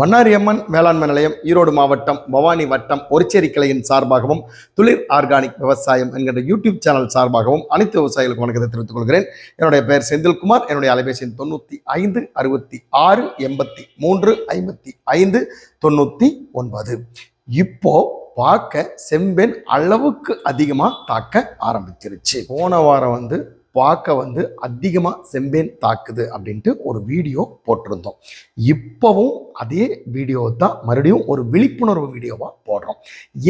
பண்ணாரி அம்மன் நிலையம் ஈரோடு மாவட்டம் பவானி வட்டம் ஒரிச்சேரி கிளையின் சார்பாகவும் துளிர் ஆர்கானிக் விவசாயம் என்கின்ற யூடியூப் சேனல் சார்பாகவும் அனைத்து விவசாயிகளுக்கும் வணக்கத்தை தெரிவித்துக் கொள்கிறேன். என்னுடைய பெயர் செந்தில்குமார். என்னுடைய அலைபேசி தொண்ணூற்றி ஐந்து அறுபத்தி ஆறு எண்பத்தி மூன்று ஐம்பத்தி ஐந்து தொண்ணூற்றி ஒன்பது. இப்போ பார்க்க செம்பெண் அளவுக்கு அதிகமாக தாக்க ஆரம்பிச்சிருச்சு. போன வாரம் வந்து பார்க்க வந்து அதிகமாக செம்பேன் தாக்குது அப்படின்ட்டு ஒரு வீடியோ போட்டிருந்தோம். இப்போவும் அதே வீடியோ தான் மறுபடியும் ஒரு விழிப்புணர்வு வீடியோவாக போடுறோம்.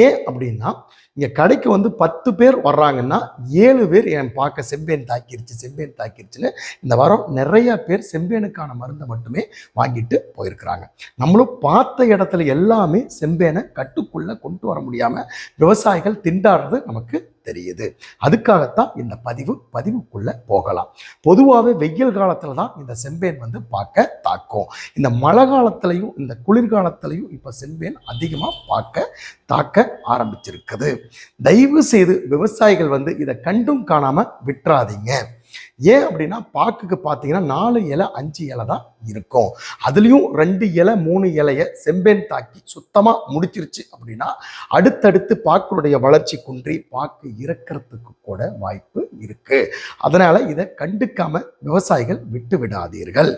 ஏன் அப்படின்னா இங்கே கடைக்கு வந்து பத்து பேர் வர்றாங்கன்னா ஏழு பேர் என் பார்க்க செம்பேன் தாக்கிருச்சு செம்பேன் தாக்கிருச்சுன்னு இந்த வாரம் நிறைய பேர் செம்பேனுக்கான மருந்தை மட்டுமே வாங்கிட்டு போயிருக்கிறாங்க. நம்மளும் பார்த்த இடத்துல எல்லாமே செம்பேனை கட்டுக்குள்ளே கொண்டு வர முடியாமல் விவசாயிகள் திண்டாடுறது நமக்கு தெரியுது. அதுக்காகத்தான் இந்த பதிவு பதிவுக்குள்ள போகலாம். பொதுவாகவே வெயில் காலத்தில் தான் இந்த செம்பேன் வந்து பார்க்க தாக்கும். இந்த மழை காலத்திலையும் இந்த குளிர்காலத்திலையும் இப்போ செம்பேன் அதிகமாக பார்க்க தாக்க ஆரம்பிச்சிருக்குது. தயவு செய்து விவசாயிகள் வந்து இதை கண்டும் காணாமல் விட்டுறாதீங்க. ஏன் அப்படின்னா பாக்குக்கு பார்த்தீங்கன்னா நாலு இலை அஞ்சு இலை தான் இருக்கும். அதுலேயும் ரெண்டு இலை மூணு இலையை செம்பேன் தாக்கி சுத்தமாக முடிச்சிருச்சு அப்படின்னா அடுத்தடுத்து பாக்களுடைய வளர்ச்சி குன்றி பாக்கு இறக்கிறதுக்கு கூட வாய்ப்பு இருக்கு. அதனால இதை கண்டுக்காம விவசாயிகள் விட்டு விடாதீர்கள்.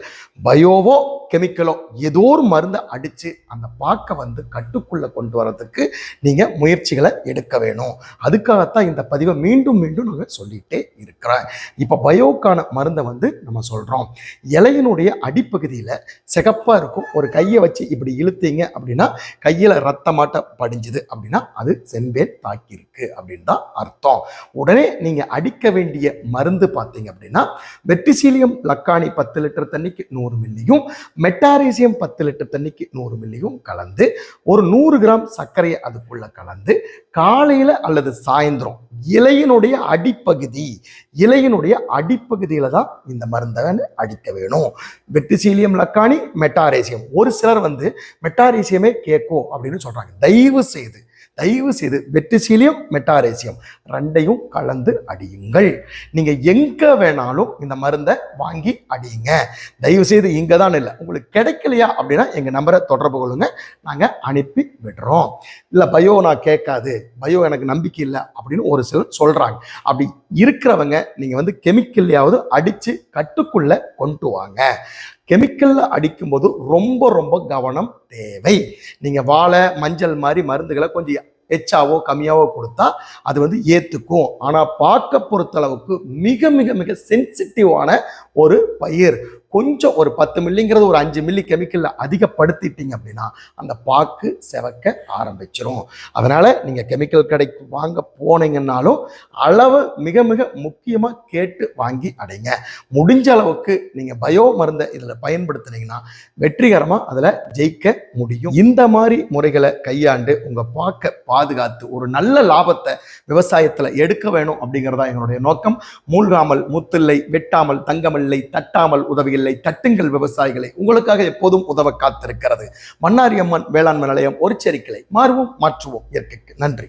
பயோவோ கெமிக்கலோ ஏதோ ஒரு மருந்தை அடித்து அந்த பாக்கை வந்து கட்டுக்குள்ள கொண்டு வரதுக்கு நீங்கள் முயற்சிகளை எடுக்க வேணும். அதுக்காகத்தான் இந்த பதிவை மீண்டும் மீண்டும் நாங்கள் சொல்லிட்டே இருக்கிறேன் இப்போ பயோ பயோக்கான மருந்தை வந்து நம்ம சொல்கிறோம் இலையினுடைய அடிப்பகுதியில் சிகப்பாக இருக்கும். ஒரு கையை வச்சு இப்படி இழுத்தீங்க அப்படின்னா கையில் ரத்தமாட்ட படிஞ்சுது அப்படின்னா அது செம்பேன் தாக்கியிருக்கு அப்படின்னு தான் அர்த்தம். உடனே நீங்கள் அடிக்க வேண்டிய மருந்து பார்த்தீங்க அப்படின்னா வெட்டிசீலியம் லக்கானி பத்து லிட்டர் தண்ணிக்கு நூறு மில்லியும் மெட்டாரீசியம் பத்து லிட்டர் தண்ணிக்கு நூறு மில்லியும் கலந்து ஒரு நூறு கிராம் சர்க்கரையை அதுக்குள்ளே கலந்து காலையில் அல்லது சாயந்தரம் இலையினுடைய அடிப்பகுதி இலையினுடைய அடிப்பகுதியில் தான் இந்த மருந்தை அடிக்க வேணும். Verticillium lecanii Metarhizium. ஒரு சிலர் வந்து மெட்டாரேசியமே கேட்கும் அப்படின்னு சொல்கிறாங்க தயவு செய்து தயவு செய்து வெட்டிசீலியம் மெட்டாரேசியம் ரெண்டையும் கலந்து அடியுங்கள். நீங்கள் எங்கே வேணாலும் இந்த மருந்தை வாங்கி அடியுங்க. தயவு செய்து இங்கே தான் இல்லை உங்களுக்கு கிடைக்கலையா அப்படின்னா எங்கள் நம்பரை தொடர்பு கொள்ளுங்க. நாங்கள் அனுப்பி விடுறோம். இல்லை பயோ நான் கேட்காது பயோ எனக்கு நம்பிக்கை இல்லை அப்படின்னு ஒரு சிலர் சொல்கிறாங்க அப்படி இருக்கிறவங்க நீங்கள் வந்து கெமிக்கல்லையாவது அடித்து கட்டுக்குள்ளே கொண்டு வாங்க. கெமிக்கலில் அடிக்கும்போது ரொம்ப ரொம்ப கவனம் தேவை. நீங்கள் வாழை மஞ்சள் மாதிரி மருந்துகளை கொஞ்சம் எச்சாவோ கம்மியாவோ கொடுத்தா அது வந்து ஏற்றுக்கும் ஆனால் பார்க்க பொறுத்தளவுக்கு மிக மிக மிக சென்சிட்டிவான ஒரு பயிர். கொஞ்சம் ஒரு பத்து மில்லிங்கிறது ஒரு அஞ்சு மில்லி கெமிக்கலில் அதிகப்படுத்திட்டீங்க அப்படின்னா அந்த பாக்கு செவக்க ஆரம்பிச்சிரும். அதனால் நீங்கள் கெமிக்கல் கடைக்கு வாங்க போனீங்கன்னாலும் அளவு மிக மிக முக்கியமாக கேட்டு வாங்கி அடைங்க. முடிஞ்ச அளவுக்கு நீங்கள் பயோ மருந்தை இதில் பயன்படுத்துனீங்கன்னா வெற்றிகரமாக அதில் ஜெயிக்க முடியும். இந்த மாதிரி முறைகளை கையாண்டு உங்கள் பாக்க பாதுகாத்து ஒரு நல்ல லாபத்தை விவசாயத்தில் எடுக்க வேணும் அப்படிங்கிறதா எங்களுடைய நோக்கம். மூழ்காமல் முத்தில்லை வெட்டாமல் தங்கமில்லை தட்டாமல் இல்லை தட்டுங்கள் விவசாயிகளை. உங்களுக்காக எப்போதும் உதவ காத்திருக்கிறது. மன்னாரி அம்மன் வேளாண்மை நிலையம் ஒரு செரிக்கிளை. மாறுவோம் மாற்றுவோம் இயற்கைக்கு. நன்றி.